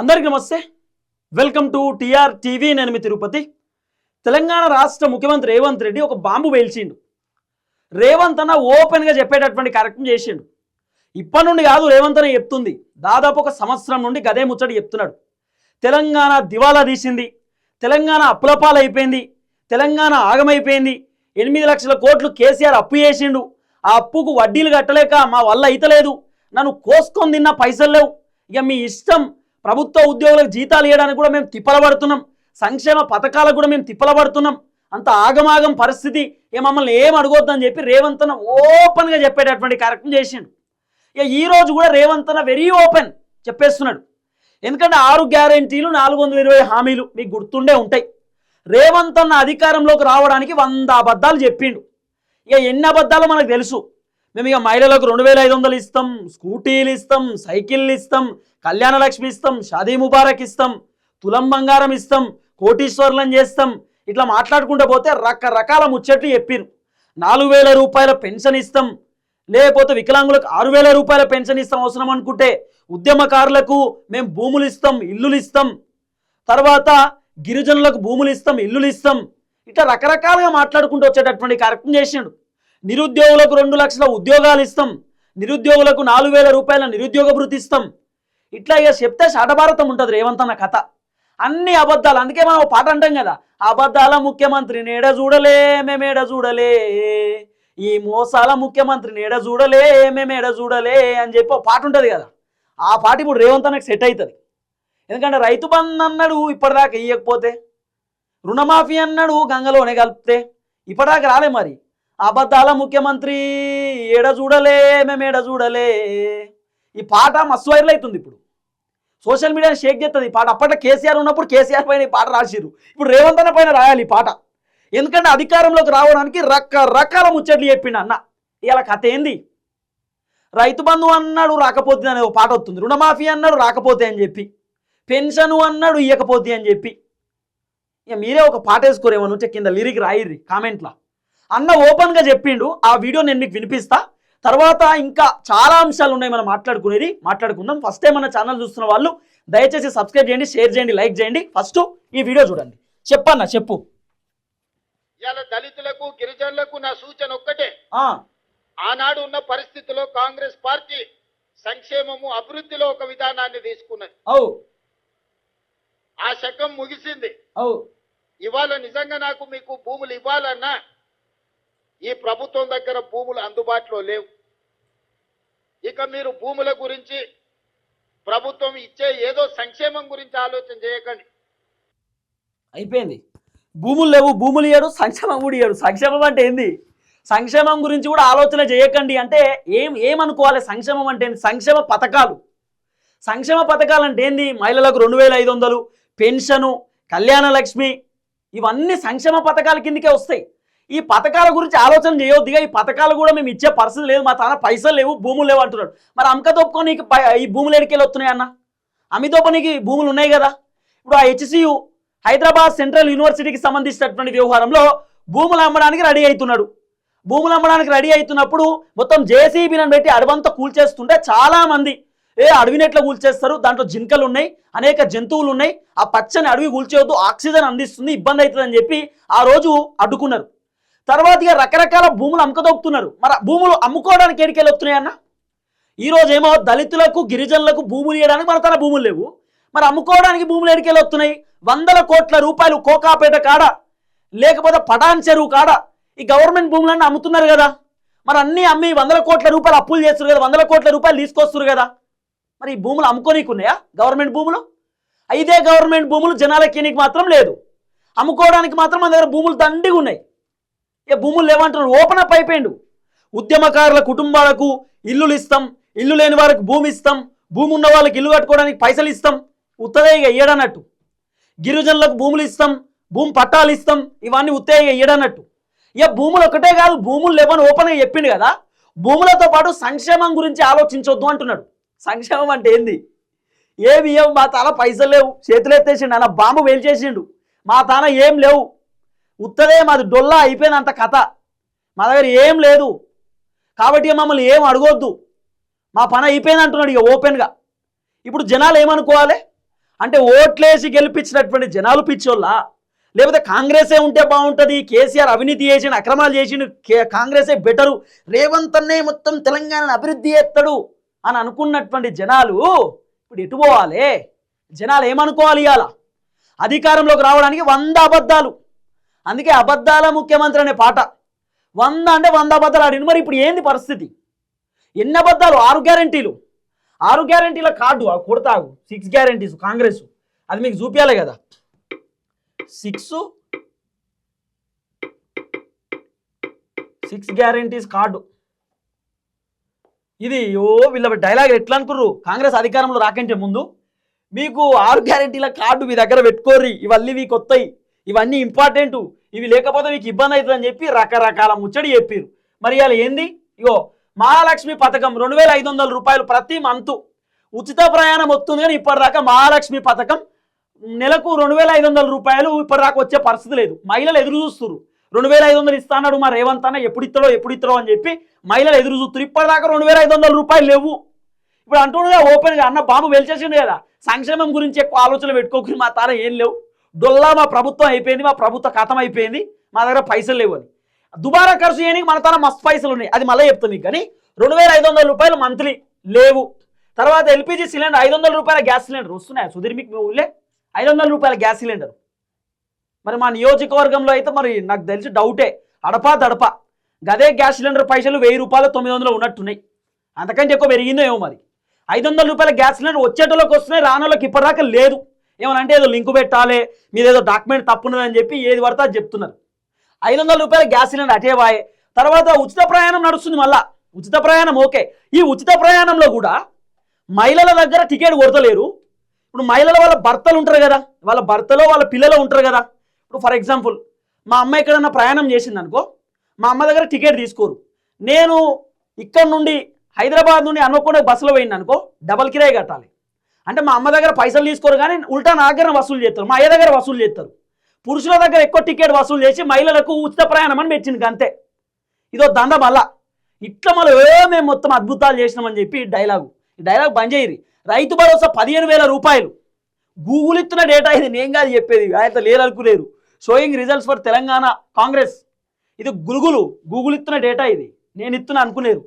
అందరికీ నమస్తే. Welcome to TR TV. నేను మీ తిరుపతి. తెలంగాణ రాష్ట్ర ముఖ్యమంత్రి రేవంత్ రెడ్డి ఒక బాంబు పేల్చిండు. రేవంత్ అన్న ఓపెన్గా చెప్పేటటువంటి కార్యక్రమం చేసిండు. ఇప్పటి నుండి కాదు రేవంత్ అన్న చెప్తుంది. దాదాపు ఒక సంవత్సరం నుండి గదే ముచ్చటి చెప్తున్నాడు. తెలంగాణ దివాలా తీసింది. తెలంగాణ అప్పులపాలైపోయింది. తెలంగాణ ఆగమైపోయింది. ఎనిమిది లక్షల కోట్లు కేసీఆర్ అప్పు చేసిండు. ఆ అప్పుకు వడ్డీలు కట్టలేక మా వల్ల అయితలేదు. నన్ను కోసుకొని తిన్న పైసలు లేవు. ఇక మీ ఇష్టం ప్రభుత్వ ఉద్యోగులకు జీతాలు ఇవ్వడానికి కూడా మేము తిప్పలబడుతున్నాం. సంక్షేమ పథకాలకు కూడా మేము తిప్పలబడుతున్నాం. అంత ఆగమాగం పరిస్థితి. ఇక మమ్మల్ని ఏం అడగొద్దని చెప్పి రేవంత్ ఓపెన్గా చెప్పేటటువంటి కార్యక్రమం చేసిండు. ఇక ఈరోజు కూడా రేవంత్ వెరీ ఓపెన్ చెప్పేస్తున్నాడు. ఎందుకంటే ఆరు గ్యారెంటీలు నాలుగు వందల ఇరవై హామీలు మీకు గుర్తుండే ఉంటాయి. రేవంత్ అన్న అధికారంలోకి రావడానికి వంద అబద్ధాలు చెప్పిండు. ఇక ఎన్ని అబద్ధాలు మనకు తెలుసు? మేము ఇక మహిళలకు రెండు వేల ఐదు వందలు ఇస్తాం స్కూటీలు ఇస్తాం సైకిళ్ళు ఇస్తాం కళ్యాణ లక్ష్మి ఇస్తాం షాదీ ముబారక్ ఇస్తాం తులం బంగారం ఇస్తాం కోటీశ్వర్లను చేస్తాం. ఇట్లా మాట్లాడుకుంటూ పోతే రకరకాల ముచ్చట్లు చెప్పిరు నాలుగు వేల రూపాయల పెన్షన్ ఇస్తాం. లేకపోతే వికలాంగులకు ఆరు వేల రూపాయల పెన్షన్ ఇస్తాం అవసరం అనుకుంటే ఉద్యమకారులకు మేము భూములు ఇస్తాం ఇల్లులు ఇస్తాం. తర్వాత గిరిజనులకు భూములు ఇస్తాం ఇల్లులు ఇస్తాం. ఇట్లా రకరకాలుగా మాట్లాడుకుంటూ వచ్చేటటువంటి కార్యక్రమం చేసిండు. నిరుద్యోగులకు రెండు లక్షల ఉద్యోగాలు ఇస్తాం. నిరుద్యోగులకు నాలుగు వేల రూపాయల నిరుద్యోగ భృతి ఇస్తాం. ఇట్లా ఇక చెప్తే శాటభారతం ఉంటుంది రేవంత్ అన్న కథ. అన్ని అబద్ధాలు అందుకే మనం పాట అంటాం కదా అబద్ధాల ముఖ్యమంత్రి నేడ చూడలే మేమేడ చూడలే. ఈ మోసాల ముఖ్యమంత్రి నేడ చూడలే మేమేడ చూడలే అని చెప్పి ఒక పాట ఉంటుంది కదా ఆ పాట ఇప్పుడు రేవంత్ అన్నకు సెట్ అవుతుంది ఎందుకంటే రైతు బంధు అన్నాడు ఇప్పటిదాకా ఇయ్యకపోతే రుణమాఫీ అన్నాడు గంగలోనే కలిపితే ఇప్పటిదాకా రాలే మరి. అబద్ధాల ముఖ్యమంత్రి ఏడ చూడలే మేము ఏడ చూడలే. ఈ పాట మస్తు వైరల్ అవుతుంది ఇప్పుడు. సోషల్ మీడియా షేక్ చేస్తుంది ఈ పాట. అప్పట్లో కేసీఆర్ ఉన్నప్పుడు కేసీఆర్ పైన ఈ పాట రాసిరు ఇప్పుడు రేవంత్ అన్న పైన రాయాలి ఈ పాట. ఎందుకంటే అధికారంలోకి రావడానికి రకరకాల ముచ్చట్లు చెప్పిండు అన్న. ఇలా కథ ఏంది? రైతు బంధు అన్నాడు రాకపోతే అనే ఒక పాట వస్తుంది. రుణమాఫీ అన్నాడు రాకపోతే అని చెప్పి. పెన్షన్ అన్నాడు ఇవ్వకపోతే అని చెప్పి. ఇక మీరే ఒక పాట వేసుకోరేమో ఉంటే కింద లిరిక్ రాయిర్రి కామెంట్లా. అన్న ఓపెన్గా చెప్పిండు. ఆ వీడియో నేను మీకు వినిపిస్తా. తర్వాత ఇంకా చాలా అంశాలు ఉన్నాయి మనం మాట్లాడుకునేది. మాట్లాడుకుందాం. ఫస్ట్ టైం మన ఛానల్ చూస్తున్న వాళ్ళు దయచేసి సబ్స్క్రైబ్ చేయండి షేర్ చేయండి లైక్ చేయండి. ఫస్ట్ ఈ వీడియో చూడండి. చెప్పన్న చెప్పు. ఇవాళ దళితులకు గిరిజనులకు నా సూచన ఒక్కటే. ఆనాడు ఉన్న పరిస్థితిలో కాంగ్రెస్ పార్టీ సంక్షేమము అభివృద్ధిలో ఒక విధానాన్ని తీసుకున్నది. ఆ శకం ముగిసింది. ఇవాళ నిజంగా నాకు మీకు భూములు ఇవ్వాలన్నా ఈ ప్రభుత్వం దగ్గర భూములు అందుబాటులో లేవు. ఇక మీరు భూముల గురించి ప్రభుత్వం ఇచ్చే ఏదో సంక్షేమం గురించి ఆలోచన చేయకండి. అయిపోయింది. భూములు లేవు భూములు ఇయ్యడు సంక్షేమం కూడా ఇయ్యడు సంక్షేమం అంటే ఏంది? సంక్షేమం గురించి కూడా ఆలోచన చేయకండి అంటే ఏం ఏమనుకోవాలి? సంక్షేమం అంటే సంక్షేమ పథకాలు. సంక్షేమ పథకాలు అంటే ఏంది? మహిళలకు రెండు వేల ఐదు వందలు పెన్షను కళ్యాణ లక్ష్మి ఇవన్నీ సంక్షేమ పథకాల కిందకే వస్తాయి. ఈ పథకాల గురించి ఆలోచన చేయొద్దుగా. ఈ పథకాలు కూడా మేము ఇచ్చే పరిస్థితి లేదు. మా తన పైసలు లేవు భూములు లేవు అంటున్నాడు. మరి అమ్మక తొప్పుకొని నీకు పై- ఈ భూములు ఎడికెళ్ళి వస్తున్నాయి అన్న? అమితోప నీకు భూములు ఉన్నాయి కదా? ఇప్పుడు ఆ హెచ్సియు హైదరాబాద్ సెంట్రల్ యూనివర్సిటీకి సంబంధించినటువంటి వ్యవహారంలో భూములు అమ్మడానికి రెడీ అవుతున్నాడు. భూములు అమ్మడానికి రెడీ అవుతున్నప్పుడు మొత్తం జేసీబీలను పెట్టి అడవంతా కూల్చేస్తుంటే చాలా మంది ఏ అడవిని కూల్చేస్తారు దాంట్లో జింకలు ఉన్నాయి అనేక జంతువులు ఉన్నాయి ఆ పచ్చని అడవి కూల్చేవద్దు ఆక్సిజన్ అందిస్తుంది ఇబ్బంది అవుతుందని చెప్పి ఆ రోజు అడ్డుకున్నారు. తర్వాత ఇక రకరకాల భూములు అమ్ముకదొక్కుతున్నారు. మరి భూములు అమ్ముకోవడానికి ఎడికెళ్ళి వస్తున్నాయి ఈరోజు ఏమో దళితులకు గిరిజనులకు భూములు ఇవ్వడానికి మన తన భూములు లేవు. మరి అమ్ముకోవడానికి భూములు ఎడికెళ్ళి వస్తున్నాయి? వందల కోట్ల రూపాయలు కోకాపేట కాడ లేకపోతే పటాన్ చెరువు కాడ ఈ గవర్నమెంట్ భూములన్నీ అమ్ముతున్నారు కదా. మరి అన్నీ అమ్మి వందల కోట్ల రూపాయలు అప్పులు చేస్తారు కదా వందల కోట్ల రూపాయలు తీసుకొస్తారు కదా. మరి ఈ భూములు అమ్ముకోనీకున్నాయా గవర్నమెంట్ భూములు? ఇదే గవర్నమెంట్ భూములు జనాలకి నీకు మాత్రం లేదు. అమ్ముకోవడానికి మాత్రం మన దగ్గర భూములు దండిగా ఉన్నాయి. ఏ భూములు లేవంటారు ఓపెన్ అప్ అయిపోయిండు. ఉద్యమకారుల కుటుంబాలకు ఇల్లులు ఇస్తాం. ఇల్లు లేని వారికి భూమి ఇస్తాం. భూమి ఉన్న వాళ్ళకి ఇల్లు కట్టుకోవడానికి పైసలు ఇస్తాం. ఉత్తదే ఇక ఇయ్యడన్నట్టు. గిరిజనులకు భూములు ఇస్తాం. భూమి పట్టాలు ఇస్తాం. ఇవన్నీ ఉత్తే ఇక ఇయ్యడన్నట్టు. ఇక భూములు ఒకటే కాదు భూములు లేవని ఓపెన్గా చెప్పిండు కదా. భూములతో పాటు సంక్షేమం గురించి ఆలోచించొద్దు అంటున్నాడు. సంక్షేమం అంటే ఏంది? ఏమి ఏం మా తాన పైసలు లేవు. చేతులు ఎత్తేసిండు అలా బాంబు వేలు చేసిండు. మా తాన ఏం లేవు. ఉత్తదే మాది డొల్లా అయిపోయినంత కథ. మా దగ్గర ఏం లేదు. కాబట్టి మమ్మల్ని ఏం అడగొద్దు. మా పని అయిపోయింది అంటున్నాడు ఇక ఓపెన్గా ఇప్పుడు జనాలు ఏమనుకోవాలి? అంటే ఓట్లేసి గెలిపించినటువంటి జనాలు పిచ్చోళ్ళ? లేకపోతే కాంగ్రెసే ఉంటే బాగుంటుంది కేసీఆర్ అవినీతి చేసిన అక్రమాలు చేసిన కే- కాంగ్రెసే బెటరు రేవంత్ అన్నే మొత్తం తెలంగాణను అభివృద్ధి చేస్తాడు అని అనుకున్నటువంటి జనాలు ఇప్పుడు ఎటు పోవాలి? జనాలు ఏమనుకోవాలి ఇవాళ? అధికారంలోకి రావడానికి వంద అబద్ధాలు. అందుకే అబద్ధాల ముఖ్యమంత్రి అనే పాట. వంద అంటే వంద అబద్ధాలు ఆడింది మరి ఇప్పుడు ఏంది పరిస్థితి? ఎన్ని అబద్ధాలు? ఆరు గ్యారంటీలు. ఆరు గ్యారంటీల కార్డు. కొడతాగు సిక్స్ గ్యారంటీస్ కాంగ్రెస్ అది మీకు చూపించాలి కదా. Six six guarantees card. ఇది ఓ వీళ్ళ డైలాగ్ ఎట్లా అనుకుర్రు? కాంగ్రెస్ అధికారంలో రాకంటే ముందు మీకు ఆరు గ్యారంటీల కార్డు మీ దగ్గర పెట్టుకోర్రి. ఇవన్నీ మీకు కొత్తయి ఇవన్నీ ఇంపార్టెంట్ ఇవి లేకపోతే మీకు ఇబ్బంది అవుతుందని చెప్పి రకరకాల ముచ్చడి చెప్పారు మరి ఇవాళ ఏంది? ఇగో మహాలక్ష్మి పథకం రెండు వేల ఐదు వందల రూపాయలు ప్రతి మంతు ఉచిత ప్రయాణం వస్తుంది కానీ ఇప్పటిదాకా మహాలక్ష్మి పథకం నెలకు రెండు వేల ఐదు వందల రూపాయలు ఇప్పటిదాకా వచ్చే పరిస్థితి లేదు. మహిళలు ఎదురు చూస్తున్నారు రెండు వేల ఐదు వందలు ఇస్తాడు మా రేవంత్ అన్న ఎప్పుడు ఇస్తాడో ఎప్పుడు ఇస్తాడో అని చెప్పి మహిళలు ఎదురు చూస్తున్నారు ఇప్పటిదాకా రెండు వేల ఐదు వందల రూపాయలు లేవు. ఇప్పుడు అంటుండగా ఓపెన్గా అన్న బాబు వెలిచేసిండు కదా. సంక్షేమం గురించి ఎక్కువ ఆలోచనలు పెట్టుకోకుండా మా తార ఏం లేవు. డొల్లా మా ప్రభుత్వం అయిపోయింది మా ప్రభుత్వ ఖతం అయిపోయింది మా దగ్గర పైసలు లేవు అని. దుబారా ఖర్చు చేయడానికి మన తన మస్తు పైసలు ఉన్నాయి అది మళ్ళీ చెప్తుంది కానీ రెండు వేల ఐదు వందల రూపాయలు మంత్లీ లేవు. తర్వాత ఎల్పిజి సిలిండర్ ఐదు వందల రూపాయల గ్యాస్ సిలిండర్ వస్తున్నాయి సుధీర్ మీకు మీ ఊళ్ళే? ఐదు వందల రూపాయల గ్యాస్ సిలిండర్. మరి మా నియోజకవర్గంలో అయితే మరి నాకు తెలిసి డౌటే. అడపా దడప. గదే గ్యాస్ సిలిండర్ పైసలు వెయ్యి రూపాయలు తొమ్మిది వందలు ఉన్నట్టున్నాయి. అంతకంటే ఎక్కువ పెరిగిందో ఏమో మరి. ఐదు వందల రూపాయల గ్యాస్ సిలిండర్ వచ్చేటోళ్ళకి వస్తున్నాయి రానోళ్ళకి ఇప్పటిదాకా లేదు. ఏమనంటే ఏదో లింకు పెట్టాలి మీద ఏదో డాక్యుమెంట్ తప్పున్నదని చెప్పి ఏది పడితే అది చెప్తున్నారు. ఐదు వందల రూపాయల గ్యాస్ సిలిండర్ అటే వాయే తర్వాత ఉచిత ప్రయాణం నడుస్తుంది మళ్ళా. ఉచిత ప్రయాణం ఓకే. ఈ ఉచిత ప్రయాణంలో కూడా మహిళల దగ్గర టికెట్ కొడతలేరు. ఇప్పుడు మహిళల వాళ్ళ భర్తలు ఉంటారు కదా. వాళ్ళ భర్తలో వాళ్ళ పిల్లలు ఉంటారు కదా. ఇప్పుడు ఫర్ ఎగ్జాంపుల్ మా అమ్మ ఎక్కడన్నా ప్రయాణం చేసింది అనుకో మా అమ్మ దగ్గర టికెట్ తీసుకోరు. నేను ఇక్కడ నుండి హైదరాబాద్ నుండి అనుకోకుండా బస్సులో పోయింది అనుకో డబల్ కిరాయి కట్టాలి. అంటే మా అమ్మ దగ్గర పైసలు తీసుకోరు కానీ ఉల్టా నా దగ్గర వసూలు చేస్తారు. మా అయ్య దగ్గర వసూలు చేస్తారు. పురుషుల దగ్గర ఎక్కువ టికెట్ వసూలు చేసి మహిళలకు ఉచిత ప్రయాణం అని పెట్టింది అంతే. ఇదో దండ మళ్ళా ఇట్లా మళ్ళీ మేము మొత్తం అద్భుతాలు చేసినామని చెప్పి డైలాగు ఈ డైలాగ్ బంద్ చేయరు రైతు భరోసా పదిహేను వేల రూపాయలు. గూగుల్ ఇస్తున్న డేటా ఇది నేను కాదు చెప్పేది. ఆయన లేరనుకులేరు showing results for Telangana Congress. ఇది గురుగులు గూగుల్ ఇస్తున్న డేటా ఇది. నేను ఇస్తున్నా అనుకునేరు.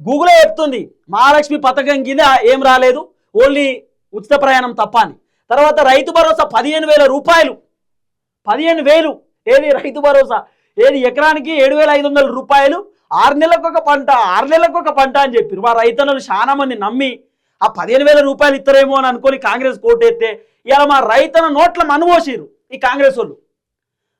గూగులే చెప్తుంది? మహాలక్ష్మి పథకం కింద ఏం రాలేదు. ఓన్లీ ఉచిత ప్రయాణం తప్ప అని తర్వాత రైతు భరోసా పదిహేను వేల రూపాయలు. పదిహేను వేలు. ఏది రైతు భరోసా? ఏది ఎకరానికి ఏడు వేల ఐదు వందల రూపాయలు? ఆరు నెలలకు ఒక పంట ఆరు నెలలకు ఒక పంట అని చెప్పారు మా రైతన్నలు చాలా మంది నమ్మి ఆ పదిహేను వేల రూపాయలు ఇస్తారేమో అని అనుకొని కాంగ్రెస్ కోటెత్తే ఇలా మా రైతన్న నోట్ల మనుమోసిరు ఈ కాంగ్రెస్ వాళ్ళు.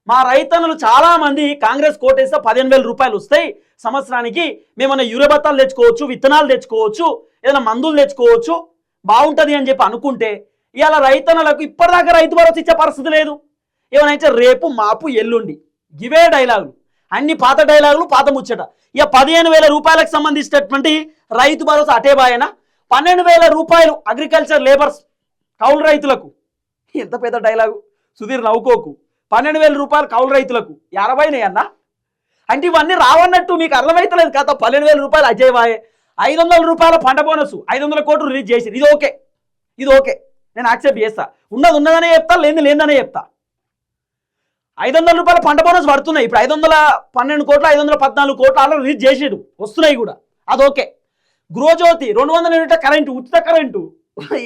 మా రైతన్నలు చాలా మంది కాంగ్రెస్ కోటేస్తే పదిహేను వేల రూపాయలు వస్తాయి. సంవత్సరానికి మేమన్నా యూరబత్తాలు తెచ్చుకోవచ్చు విత్తనాలు తెచ్చుకోవచ్చు ఏదైనా మందులు తెచ్చుకోవచ్చు. బాగుంటుంది అని చెప్పి అనుకుంటే ఇవాళ రైతన్నలకు ఇప్పటిదాకా రైతు భరోసా ఇచ్చే పరిస్థితి లేదు. ఏమైనా రేపు మాపు ఎల్లుండి. ఇవే డైలాగులు. అన్ని పాత డైలాగులు పాత ముచ్చట. ఇక పదిహేను వేల రూపాయలకు సంబంధించినటువంటి రైతు భరోసా అటే బాయన? పన్నెండు వేల రూపాయలు అగ్రికల్చర్ లేబర్స్ కౌలు రైతులకు. ఎంత పెద్ద డైలాగు. సుధీర్ నవ్వుకోకు. పన్నెండు వేల రూపాయలు కౌలు రైతులకు. అరవైనాయన్నా అంటే ఇవన్నీ రావన్నట్టు మీకు అర్థమవుతలేదు కదా. పన్నెండు వేల రూపాయలు అజయ్ బాయే. ఐదు వందల రూపాయల పంట బోనస్ ఐదు వందల కోట్లు రిలీజ్ చేసి ఇది ఓకే. ఇది ఓకే. నేను యాక్సెప్ట్ చేస్తా. ఉన్నది ఉన్నదనే చెప్తా లేని లేదనే చెప్తా. ఐదు వందల రూపాయల పంట బోనస్ పడుతున్నాయి. ఇప్పుడు ఐదు వందల పన్నెండు కోట్లు ఐదు వందల పద్నాలుగు కోట్లు ఆల్రెడీ రిలీజ్ చేసాడు. వస్తున్నాయి కూడా. అది ఓకే. గృహజ్యోతి రెండు వందల యూనిట్ల కరెంటు ఉచిత కరెంటు.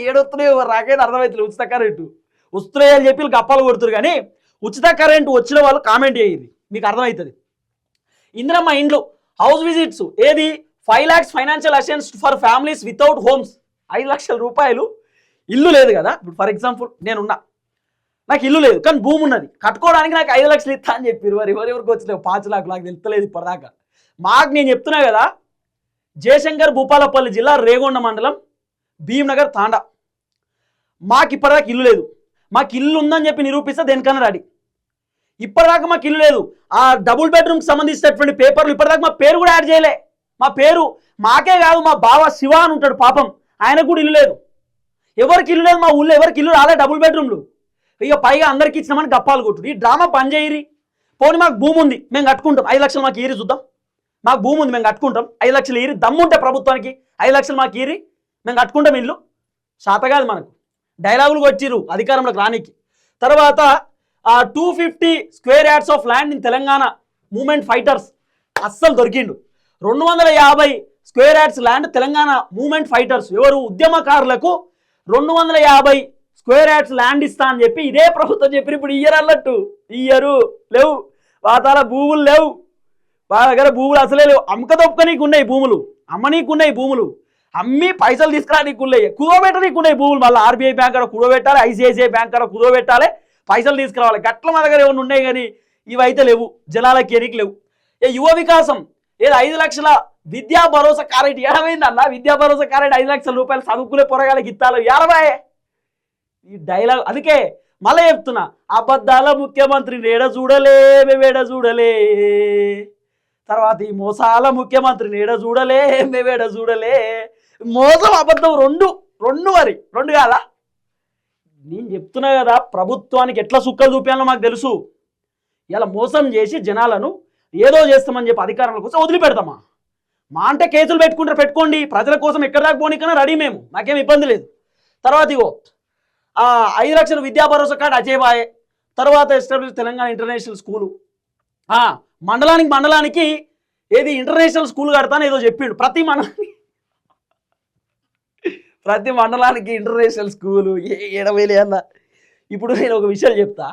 ఏడొస్తున్నాయి రాకైతే అర్థమవుతుంది ఉచిత కరెంటు. వస్తున్నాయి అని చెప్పి గప్పాలు కొడుతురు కానీ ఉచిత కరెంటు వచ్చిన వాళ్ళు కామెంట్ చేయరు. మీకు అర్థమవుతుంది ఇందిరమ్మ ఇండ్లు హౌస్ విజిట్స్ ఏది? Five lakhs financial assistance for families without homes. ఐదు లక్షల రూపాయలు. ఇల్లు లేదు కదా. ఇప్పుడు ఫర్ ఎగ్జాంపుల్ నేనున్నా. నాకు ఇల్లు లేదు. కానీ భూమి ఉన్నది. కట్టుకోవడానికి నాకు ఐదు లక్షలు ఇస్తా అని చెప్పారు మరి ఎవరెవరికి వచ్చినావు పాంచ్ లాక్ నాకు తెలుస్తలేదు ఇప్పటిదాకా. మాకు నేను చెప్తున్నా కదా జయశంకర్ భూపాలపల్లి జిల్లా రేగొండ మండలం భీమ్నగర్ తాండా. మాకు ఇప్పటిదాకా ఇల్లు లేదు. మాకు ఇల్లు ఉందని చెప్పి నిరూపిస్తే దేనికన్నా రాడి. ఇప్పటిదాకా మాకు ఇల్లు లేదు. ఆ డబుల్ బెడ్రూమ్కి సంబంధించినటువంటి పేపర్లు ఇప్పటిదాకా మా పేరు కూడా యాడ్ చేయలే. మా పేరు మాకే కాదు మా బావ శివ అని ఉంటాడు పాపం. ఆయనకు కూడా ఇల్లు లేదు. ఎవరికి ఇల్లు లేదు మా ఊళ్ళో ఎవరికి ఇల్లు రాలే డబుల్ బెడ్రూమ్లు ఇక పైగా అందరికి ఇచ్చినామని గప్పాలు కొట్టుడు. ఈ డ్రామా పనిచేయరి పోనీ మాకు భూమి ఉంది మేము కట్టుకుంటాం. ఐదు లక్షలు మాకు ఈరి చూద్దాం. మాకు భూమి ఉంది మేము కట్టుకుంటాం. ఐదు లక్షలు ఈరి. దమ్ముంటే ప్రభుత్వానికి ఐదు లక్షలు మాకు ఈరి. మేము కట్టుకుంటాం ఇల్లు. శాత కాదు మనకు. డైలాగులు కొట్టిరు అధికారంలోకి రానికి. తర్వాత ఆ two fifty square yards of land in Telangana movement fighters అస్సలు దొరికిండు. రెండు వందల యాభై square yards land Telangana movement fighters. ఎవరు? ఉద్యమకారులకు రెండు వందల యాభై స్క్వేర్ యార్డ్స్ ల్యాండ్ ఇస్తా అని చెప్పి ఇదే ప్రభుత్వం చెప్పి ఇప్పుడు ఇయ్యరు అన్నట్టు. ఇయ్యరు. లేవు. వాతాల భూములు లేవు. వాళ్ళ దగ్గర భూములు అసలే లేవు. అమ్మక నీకు ఉన్నాయి భూములు. అమ్మనీకు ఉన్నాయి భూములు. అమ్మి పైసలు తీసుకురానికి ఉన్నాయి కుదోబెట్టనీకు ఉన్నాయి భూములు. మళ్ళీ ఆర్బీఐ బ్యాంక్ అక్కడ కుదోబెట్టాలి ఐసిఐసిఐ బ్యాంక్ కాడ కుదోబెట్టాలి పైసలు తీసుకురావాలి. గట్ల మా దగ్గర ఏమైనా ఉన్నాయి కానీ ఇవి అయితే లేవు. జనాలకి ఎనికి లేవు. ఏ యువ వికాసం. ఏదో ఐదు లక్షల విద్యా భరోసా కారెట్ ఏడమైంది విద్యా భరోసా కారెట్ ఐదు లక్షల రూపాయలు చదువుకునే పొరగాలకి ఇత్తాలు ఏడబాయే? ఈ డైలాగ్ అందుకే మళ్ళీ చెప్తున్నా అబద్ధాల ముఖ్యమంత్రి నేడ చూడలే మేవేడ చూడలే. తర్వాత ఈ మోసాల ముఖ్యమంత్రి నేడ చూడలే మేవేడ చూడలే. మోసం అబద్ధం రెండు రెండు మరి రెండు కాదా? నేను చెప్తున్నా కదా ప్రభుత్వానికి ఎట్లా సుక్కలు చూపాలో మాకు తెలుసు. ఇలా మోసం చేసి జనాలను ఏదో చేస్తామని చెప్పి అధికారంలో కోసం వదిలిపెడతామా? మా అంటే కేసులు పెట్టుకుంటారు పెట్టుకోండి. ప్రజల కోసం ఎక్కడ దాకా పోనీకన్నా రెడీ మేము. నాకేం ఇబ్బంది లేదు. తర్వాత ఇగో ఆ, ఐదు లక్షల విద్యా భరోసా కార్డు అజయ్బాయే తర్వాత ఎస్టాబ్లిష్ తెలంగాణ ఇంటర్నేషనల్ స్కూలు. మండలానికి మండలానికి ఏది ఇంటర్నేషనల్ స్కూల్ కడతాను ఏదో చెప్పిండు. ప్రతి మండలానికి ప్రతి మండలానికి ఇంటర్నేషనల్ స్కూలు. ఏడవేలే అన్న? ఇప్పుడు నేను ఒక విషయం చెప్తా.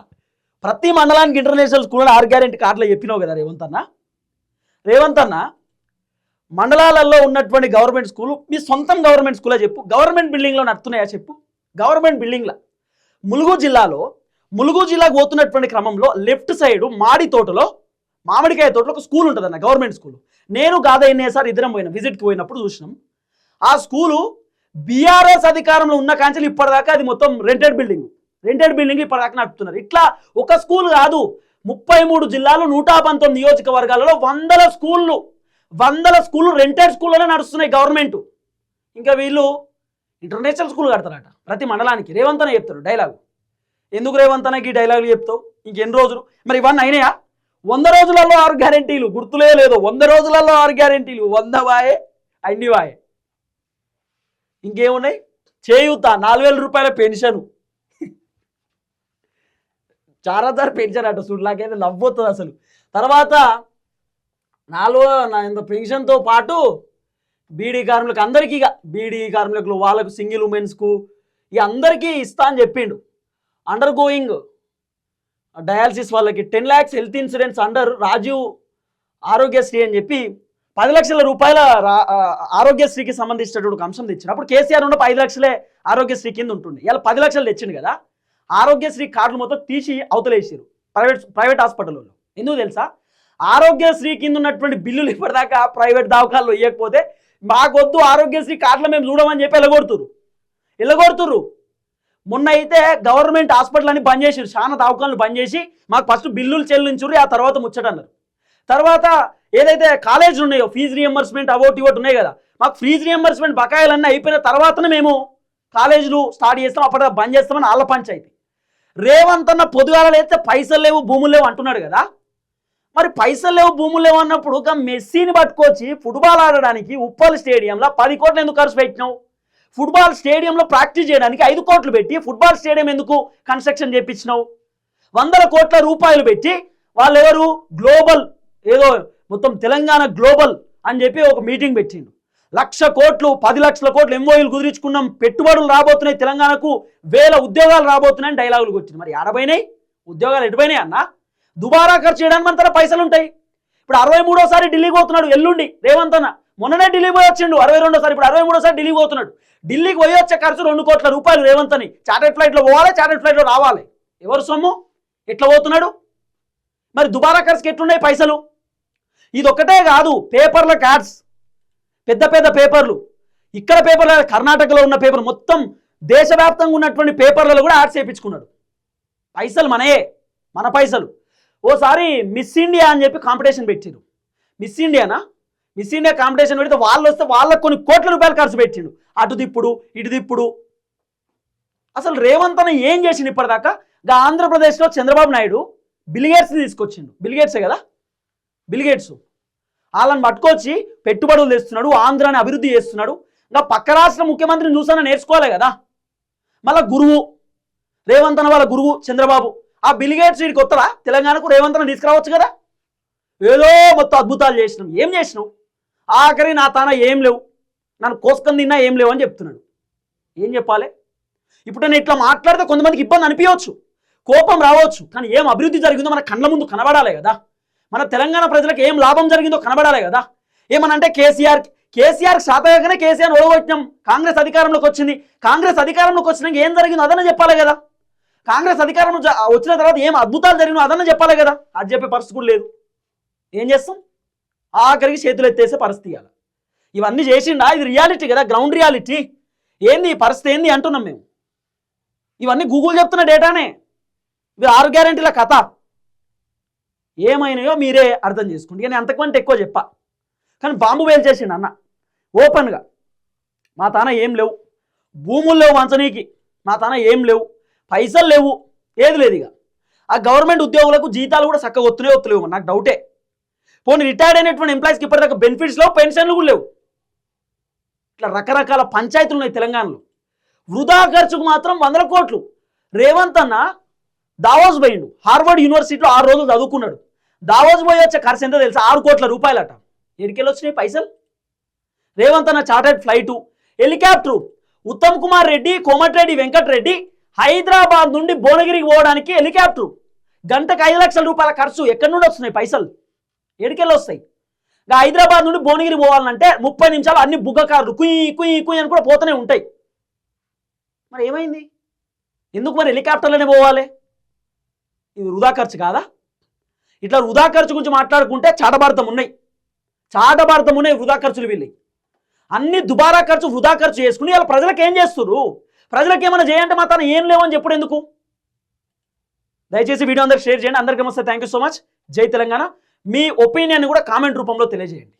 ప్రతి మండలానికి ఇంటర్నేషనల్ స్కూల్ అని ఆరు గ్యారెంటీ కార్డులో చెప్పినావు కదా రేవంత్ అన్న. రేవంత్ అన్న మండలాలలో ఉన్నటువంటి గవర్నమెంట్ స్కూల్ మీ సొంతం గవర్నమెంట్ స్కూలే చెప్పు. గవర్నమెంట్ బిల్డింగ్లో నడుతున్నాయా చెప్పు. గవర్నమెంట్ బిల్డింగ్ల. ములుగు జిల్లాలో ములుగు జిల్లాకు పోతున్నటువంటి క్రమంలో లెఫ్ట్ సైడ్ మాడి తోటలో మామిడికాయ తోటలో ఒక స్కూల్ ఉంటుంది అన్న గవర్నమెంట్ స్కూల్. నేను గాదయ్య సార్ ఇద్దరం పోయినా విజిట్కి పోయినప్పుడు చూసినాం. ఆ స్కూలు బీఆర్ఎస్ అధికారంలో ఉన్న కాంచెలు ఇప్పటిదాకా అది మొత్తం రెంటెడ్ బిల్డింగ్. రెంటెడ్ బిల్డింగ్ ఇప్పటిదాకా నడుపుతున్నారు. ఇట్లా ఒక స్కూల్ కాదు ముప్పై మూడు జిల్లాలు నూట పంతొమ్మిది నియోజకవర్గాలలో వందల స్కూళ్ళు వందల స్కూళ్ళు రెంటెడ్ స్కూళ్ళలో నడుస్తున్నాయి గవర్నమెంట్. ఇంకా వీళ్ళు ఇంటర్నేషనల్ స్కూల్ కడతారట ప్రతి మండలానికి. రేవంత్ అనే చెప్తారు డైలాగు. ఎందుకు రేవంత్ అన్నకి ఈ డైలాగులు చెప్తావు? ఇంకెన్ని రోజులు? మరి ఇవన్నీ అయినాయా? వంద రోజులలో ఆరు గ్యారెంటీలు గుర్తులే లేదు. వంద రోజులలో ఆరు గ్యారెంటీలు వంద వాయే అన్ని వాయే. ఇంకేమున్నాయి? చేయూత నాలుగు వేల రూపాయల పెన్షన్. చార్ హజార్ పెన్షన్ అట చూడు నాకైతే నవ్వుతుంది అసలు. తర్వాత నాలుగు నా ఇంత పెన్షన్తో పాటు బీడీ కార్మికులకు అందరికీ ఇక బీడీ కార్మికులు వాళ్ళకు సింగిల్ ఉమెన్స్కు ఇక అందరికీ ఇస్తా అని చెప్పిండు. అండర్ గోయింగ్ డయాలసిస్ వాళ్ళకి ten lakhs health insurance under Rajiv Aarogyasri అని చెప్పి పది లక్షల రూపాయల ఆరోగ్యశ్రీకి సంబంధించినటువంటి అంశం తెచ్చినప్పుడు అప్పుడు కేసీఆర్ ఉన్నప్పుడు ఐదు లక్షలే ఆరోగ్యశ్రీ కింద ఉంటుంది ఇలా పది లక్షలు తెచ్చిండు కదా. ఆరోగ్యశ్రీ కార్డులు మొత్తం తీసి అవతలేసారు. ప్రైవేట్ ప్రైవేట్ హాస్పిటల్లో ఎందుకు తెలుసా? ఆరోగ్యశ్రీ కింద ఉన్నటువంటి బిల్లులు ఇప్పటిదాకా ప్రైవేట్ దావకాల్లో ఇవ్వకపోతే మాకొద్దు ఆరోగ్యశ్రీ కార్డులు మేము చూడమని చెప్పి వెళ్ళగొడుతురు వెళ్ళగొడుతురు మొన్న అయితే గవర్నమెంట్ హాస్పిటల్ అని బంద్ చేసారు చాలా దావకాలను బంద్ చేసి మాకు ఫస్ట్ బిల్లులు చెల్లించురు ఆ తర్వాత ముచ్చటన్నారు తర్వాత ఏదైతే కాలేజీలు ఉన్నాయో ఫీజు రియంబర్స్మెంట్ అవోట్ ఇవోట్ ఉన్నాయి కదా మాకు ఫీజు రియంబర్స్మెంట్ బకాయిలన్నీ అయిపోయిన తర్వాతనే మేము కాలేజీలు స్టార్ట్ చేస్తాం అప్పటిదా బంద్ చేస్తామని వాళ్ళ పంచాయతీ. రేవంత్ అన్న పొదుగాల లేస్తే పైసలు లేవు భూములు లేవు అంటున్నాడు కదా. మరి పైసలు లేవు భూములు లేవు అన్నప్పుడు ఒక మెస్సీని పట్టుకొచ్చి ఫుట్బాల్ ఆడడానికి ఉప్పల్ స్టేడియంలో పది కోట్లు ఎందుకు ఖర్చు పెట్టినావు? ఫుట్బాల్ స్టేడియంలో ప్రాక్టీస్ చేయడానికి ఐదు కోట్లు పెట్టి ఫుట్బాల్ స్టేడియం ఎందుకు కన్స్ట్రక్షన్ చేపించినావు? వందల కోట్ల రూపాయలు పెట్టి వాళ్ళు ఎవరు గ్లోబల్ ఏదో మొత్తం తెలంగాణ గ్లోబల్ అని చెప్పి ఒక మీటింగ్ పెట్టిండు. లక్ష కోట్లు పది లక్షల కోట్లు ఎంఓయూలు కుదిరించుకున్నాం. పెట్టుబడులు రాబోతున్నాయి తెలంగాణకు వేల ఉద్యోగాలు రాబోతున్నాయని డైలాగులకు వచ్చింది మరి ఆడపోయినాయి ఉద్యోగాలు ఎటుపోయినాయి అన్న? దుబారా ఖర్చు చేయడానికి మన తన పైసలు ఉంటాయి. ఇప్పుడు అరవై మూడోసారి ఢిల్లీకి పోతున్నాడు ఎల్లుండి రేవంత్ అన్న. మొన్ననే ఢిల్లీ పోయి వచ్చిండు అరవై రెండోసారి. ఇప్పుడు అరవై మూడోసారి ఢిల్లీ పోతున్నాడు. ఢిల్లీకి పోయి వచ్చే ఖర్చు రెండు కోట్ల రూపాయలు రేవంత్ అని. చార్టెడ్ ఫ్లైట్లో పోవాలి చార్టెడ్ ఫ్లైట్లో రావాలి. ఎవరు సొమ్ము? ఎట్లా పోతున్నాడు? మరి దుబారా ఖర్చుకి ఎట్లున్నాయి పైసలు? ఇది ఒక్కటే కాదు పేపర్ల కార్డ్స్. పెద్ద పెద్ద పేపర్లు. ఇక్కడ పేపర్లు కర్ణాటకలో ఉన్న పేపర్ మొత్తం దేశవ్యాప్తంగా ఉన్నటువంటి పేపర్లలో కూడా యాడ్స్ చేయించుకున్నాడు. పైసలు మనయే మన పైసలు. ఓసారి మిస్ ఇండియా అని చెప్పి కాంపిటీషన్ పెట్టిండు. మిస్ ఇండియానా? మిస్ ఇండియా కాంపిటీషన్ పెడితే వాళ్ళు వస్తే వాళ్ళకు కొన్ని కోట్ల రూపాయలు ఖర్చు పెట్టిండు. అటు దిప్పుడు ఇటు దిప్పుడు అసలు రేవంత్ ఏం చేసిండు ఇప్పటిదాకా? గా ఆంధ్రప్రదేశ్లో చంద్రబాబు నాయుడు బిలిగేట్స్ని తీసుకొచ్చిండు. బిలిగేట్సే కదా? బిలిగేట్స్ వాళ్ళని పట్టుకొచ్చి పెట్టుబడులు తెస్తున్నాడు ఆంధ్రాని అభివృద్ధి చేస్తున్నాడు. ఇంకా పక్క రాష్ట్ర ముఖ్యమంత్రిని చూసాన నేర్చుకోవాలి కదా? మళ్ళా గురువు రేవంత్ అన్న వాళ్ళ గురువు చంద్రబాబు. ఆ బిలిగేట్స్ వీడికి వస్తారా? తెలంగాణకు రేవంత్ అన్న తీసుకురావచ్చు కదా? ఏదో మొత్తం అద్భుతాలు చేసినాం. ఏం చేసినావు? ఆఖరి నా తాన ఏం లేవు. నన్ను కోసుకొని తిన్నా ఏం లేవు అని చెప్తున్నాడు. ఏం చెప్పాలి? ఇప్పుడు నేను ఇట్లా మాట్లాడితే కొంతమందికి ఇబ్బంది అనిపించవచ్చు కోపం రావచ్చు కానీ ఏం అభివృద్ధి జరిగిందో మన కళ్ళ ముందు కనబడాలి కదా. మన తెలంగాణ ప్రజలకు ఏం లాభం జరిగిందో కనబడాలి కదా. ఏమనంటే కేసీఆర్ కేసీఆర్ శాతగానే కేసీఆర్ ఓడగొట్టినాం. కాంగ్రెస్ అధికారంలోకి వచ్చింది. కాంగ్రెస్ అధికారంలోకి వచ్చినాక ఏం జరిగిందో అదన్నా చెప్పాలి కదా. కాంగ్రెస్ అధికారంలో వచ్చిన తర్వాత ఏం అద్భుతాలు జరిగినో అదన్నా చెప్పాలి కదా. అది చెప్పే పరిస్థితి కూడా లేదు. ఏం చేస్తాం? ఆఖరికి చేతులు ఎత్తేసే పరిస్థితి ఇవ్వాలి ఇవన్నీ చేసిండా? ఇది రియాలిటీ కదా గ్రౌండ్ రియాలిటీ ఏంది పరిస్థితి? ఏంది అంటున్నాం మేము. ఇవన్నీ గూగుల్ చెప్తున్న డేటానే ఇది ఆరు గ్యారంటీల కథ. ఏమైనాయో మీరే అర్థం చేసుకోండి. కానీ అంతకుమంటే ఎక్కువ చెప్పా. కానీ బాంబు వేలు చేసిండు అన్న. ఓపెన్గా మా తాన ఏం లేవు. భూములు లేవు మంచనీకి మా తాన ఏం లేవు. పైసలు లేవు. ఏది లేదు ఇక. ఆ గవర్నమెంట్ ఉద్యోగులకు జీతాలు కూడా చక్కగా ఒత్తులే వస్తలేవు నాకు డౌటే. పోనీ రిటైర్డ్ అయినటువంటి ఎంప్లాయీస్కి ఇప్పటిదాకా బెనిఫిట్స్ లేవు పెన్షన్లు కూడా లేవు. ఇట్లా రకరకాల పంచాయతీలు ఉన్నాయి తెలంగాణలో. వృధా ఖర్చుకు మాత్రం వందల కోట్లు. రేవంత్ అన్న దావోస్ పోయిండు. హార్వర్డ్ యూనివర్సిటీలో ఆరు రోజులు చదువుకున్నాడు. దావోస్ పోయి వచ్చే ఖర్చు ఎంతో తెలుసా? ఆరు కోట్ల రూపాయలట. ఎడికెళ్ళి వచ్చినాయి పైసలు? రేవంత్ అన్న charted flight helicopter Uttam Kumar Reddy Komatireddy Venkat Reddy Hyderabad నుండి భువనగిరికి పోవడానికి హెలికాప్టరు గంటకు ఐదు లక్షల రూపాయల ఖర్చు. ఎక్కడి నుండి వస్తున్నాయి పైసలు? ఎడికెళ్ళి వస్తాయి? ఇంకా హైదరాబాద్ నుండి భువనగిరి పోవాలంటే ముప్పై నిమిషాలు అన్ని బుగ్గ కార్లు కుయ్ కుయ్ కుయ్ అని కూడా పోతూనే ఉంటాయి. మరి ఏమైంది? ఎందుకు మరి హెలికాప్టర్లోనే పోవాలి? ఇది వృధా ఖర్చు కాదా? ఇట్లా వృధా ఖర్చు గురించి మాట్లాడుకుంటే చాటభారతం ఉన్నాయి చాటభారతం ఉన్నాయి వృధా ఖర్చులు వీళ్ళు. అన్ని దుబారా ఖర్చు వృధా ఖర్చు చేసుకుని ఇలా ప్రజలకు ఏం చేస్తున్నారు ప్రజలకు ఏమైనా చేయంటే మా తన ఏం లేవని చెప్పుడు ఎందుకు? దయచేసి వీడియో అందరికి షేర్ చేయండి. అందరికీ నమస్తే. Thank you so much Jai Telangana. Me opinion కూడా కామెంట్ రూపంలో తెలియజేయండి.